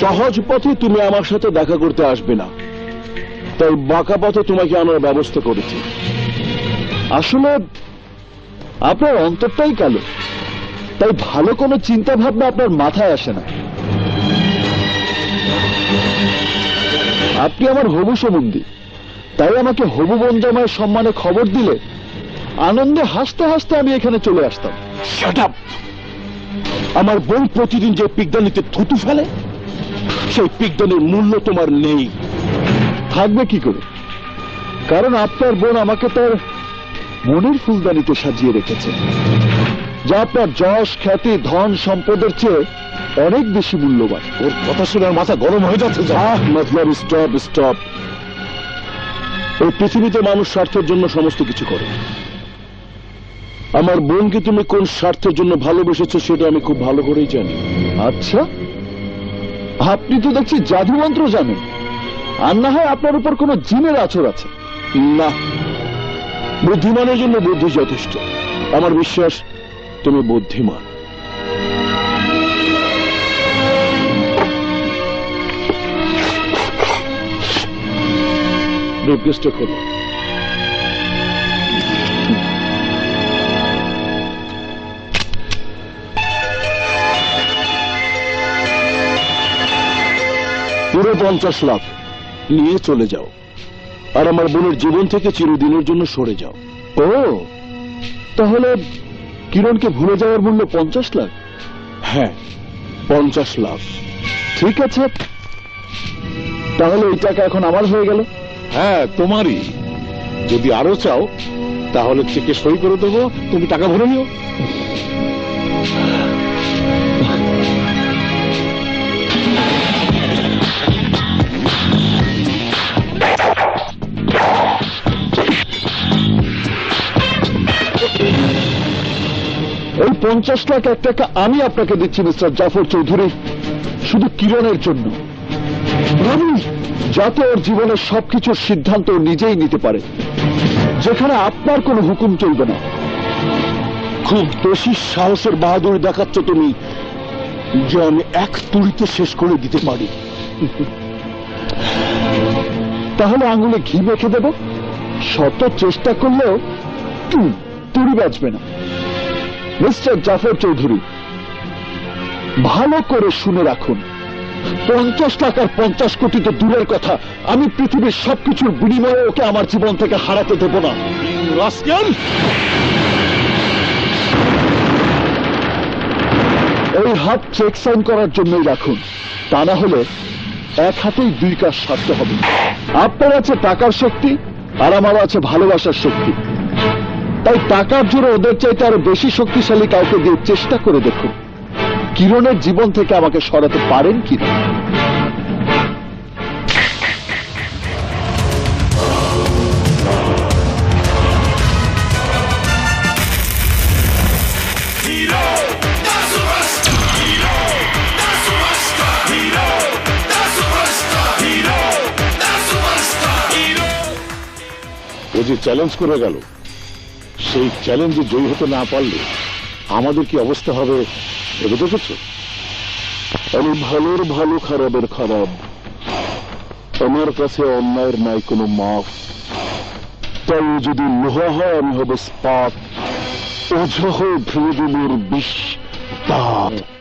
সহজ পথে তুমি আমার সাথে দেখা করতে আসবে না। তাই বাঁকা পথে তোমাকে আনার ব্যবস্থা করেছি। আসলে, আপনার অন্তরটাই কালো। তাই ভালো কোনো চিন্তা ভাবনা আপনার মাথায় আসে না। আপনি আমার হবু সম্বন্ধী তাই আমাকে হবু বঞ্জামায়ের সম্মানে খবর দিলে আনন্দে হাসতে হাসতে আমি এখানে চলে আসতাম। আমার বোন প্রতিদিন যে পিকদানিতে থুতু ফেলে সেই পিকদানির মূল্য তোমার নেই। থাকবে কি করে? কারণ আপনার বোন আমাকে তার মনের ফুলদানিতে সাজিয়ে রেখেছে। যা আপনার যশ খ্যাতি ধন সম্পদের চেয়ে অনেক বেশি মূল্যবান। ওর কথা শুনে মাথা গরম হয়ে যাচ্ছে মতলব স্টপ স্টপ এই পৃথিবীতে মানুষ স্বার্থের জন্য সমস্ত কিছু করে। আমার বোনকে তুমি কোন স্বার্থের জন্য ভালোবেসেছো সেটা আমি খুব ভালো করেই জানি। আচ্ছা। আপনি তো দেখছি জাদু মন্ত্র জানেন। আর না হয় আপনার উপর কোনো জিনের আচর আছে। না। বুদ্ধিমানের জন্য বুদ্ধি যথেষ্ট। আমার বিশ্বাস তুমি বুদ্ধিমান। ব্রিফকেসটা খোলো। পুরো পঞ্চাশ লাখ। নিয়ে চলে যাও। আর আমার বোনের জীবন থেকে চিরদিনের জন্য সরে যাও। ও, তাহলে কিরণকে ভুলে যাওয়ার মূল্য পঞ্চাশ লাখ? হ্যাঁ পঞ্চাশ লাখ। ঠিক আছে। তাহলে এই টাকা এখন আমার হয়ে গেল। হ্যাঁ তোমারই। যদি আরও চাও, তাহলে চেকে সই করে দেবো। তুমি টাকা ভরে নিও। পঞ্চাশ লাখ এক টাকা আমি আপনাকে দিচ্ছি, মিস্টার জাফর চৌধুরী। শুধু কিরণের জন্য। যাতে ওর জীবনের সবকিছুর সিদ্ধান্ত নিজেই নিতে পারে। যেখানে আপনার কোনো হুকুম চলবে না। খুব বেশি সাহসের বাহাদুরি দেখাচ্ছ তুমি, যে আমি এক তুড়িতে শেষ করে দিতে পারি। তাহলে আঙুলে ঘি মেখে দেব। শত চেষ্টা করলেও তুড়ি বাঁচবে না। মিস্টার জাফর চৌধুরী, ভালো করে শুনে রাখুন। পঞ্চাশ টাকার পঞ্চাশ কোটি তো দূরের কথা, আমি পৃথিবীর সবকিছুর বিনিময়ে ওকে আমার জীবন থেকে হারাতে দেব না। এই হাত চেক সাইন করার জন্যই রাখুন। তা না হলে এক হাতেই দুই কাজ সারতে হবে। আপনার আছে টাকার শক্তি, আর আমার আছে ভালোবাসার শক্তি। তাই টাকার জোরে ওদের চাইতে আরও বেশি শক্তিশালী কাউকে দিয়ে চেষ্টা করে দেখুন। কিরণের জীবন থেকে আমাকে সরাতে পারেন কি না? ও যে চ্যালেঞ্জ করে গেল। সেই চ্যালেঞ্জে জয়ী হতে না পারলে আমাদের কি অবস্থা হবে ভেবে দেখেছ? আমি ভালোর ভালো, খারাপের খারাপ। আমার কাছে অন্যায়ের নাই কোনো মাফ তাই যদি লোহা হয়, আমি হব স্পাত। ওঝা হয়ে ভেঙে দিলের বিষ দাঁত।